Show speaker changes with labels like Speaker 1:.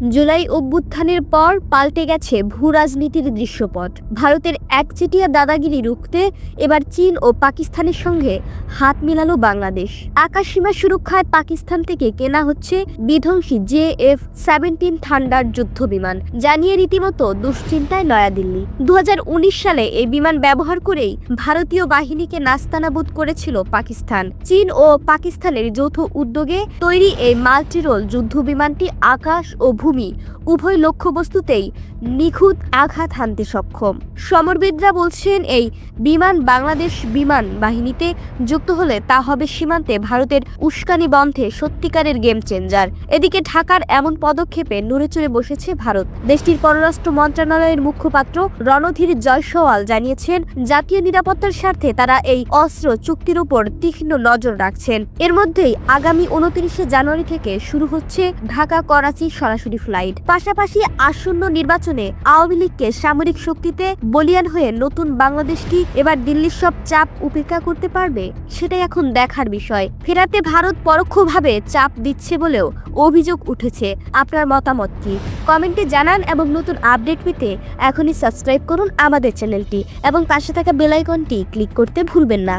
Speaker 1: জুলাই অভ্যুত্থানের পর পাল্টে গেছে ভূ রাজনীতির দৃশ্যপট। ভারতের একচেটিয়া দাদাগিরি রুখতে এবার চীন ও পাকিস্তানের সঙ্গে হাত মিলালো বাংলাদেশ। আকাশসীমা সুরক্ষায় পাকিস্তান থেকে কেনা হচ্ছে বিধ্বংসী জে এফ সেভেন্টিন থান্ডার যুদ্ধ বিমান জানিয়ে রীতিমতো দুশ্চিন্তায় নয়াদিল্লি। দু হাজার উনিশ সালে এই বিমান ব্যবহার করেই ভারতীয় বাহিনীকে নাস্তানাবুদ করেছিল পাকিস্তান। চীন ও পাকিস্তানের যৌথ উদ্যোগে তৈরি এই মাল্টিরোল যুদ্ধ বিমানটি আকাশ ও ভূমি উভয় লক্ষ্যবস্তুতেই নিখুঁত আঘাত হানতে সক্ষম। সমরবিদরা বলছেন, এই বিমান বাংলাদেশ বিমান বাহিনীতে যুক্ত হলে তা হবে সীমান্তে ভারতের উস্কানি বন্ধে সত্যিকারের গেম চেঞ্জার। এদিকে ঢাকার এমন পদক্ষেপে নড়ে চড়ে বসেছে ভারত। দেশটির পররাষ্ট্র মন্ত্রণালয়ের মুখপাত্র রণধীর জয়সওয়াল জানিয়েছেন, জাতীয় নিরাপত্তার স্বার্থে তারা এই অস্ত্র চুক্তির উপর তীক্ষ্ণ নজর রাখছেন। এর মধ্যেই আগামী উনত্রিশে জানুয়ারি থেকে শুরু হচ্ছে ঢাকা করাচি সরাসরি ফ্লাইট। পাশাপাশি আসন্ন নির্বাচনে আওয়ামী লীগকে সামরিক শক্তিতে বলিয়ান হয়ে নতুন বাংলাদেশ কি এবার দিল্লির সব চাপ উপেক্ষা করতে পারবে? সেটাই এখন দেখার বিষয়। ফেরাতে ভারত পরোক্ষভাবে চাপ দিচ্ছে বলেও অভিযোগ উঠেছে। আপনার মতামত কি? কমেন্টে জানান এবং নতুন আপডেট পেতে এখনই সাবস্ক্রাইব করুন আমাদের চ্যানেলটি এবং পাশে থাকা বেলাইকনটি ক্লিক করতে ভুলবেন না।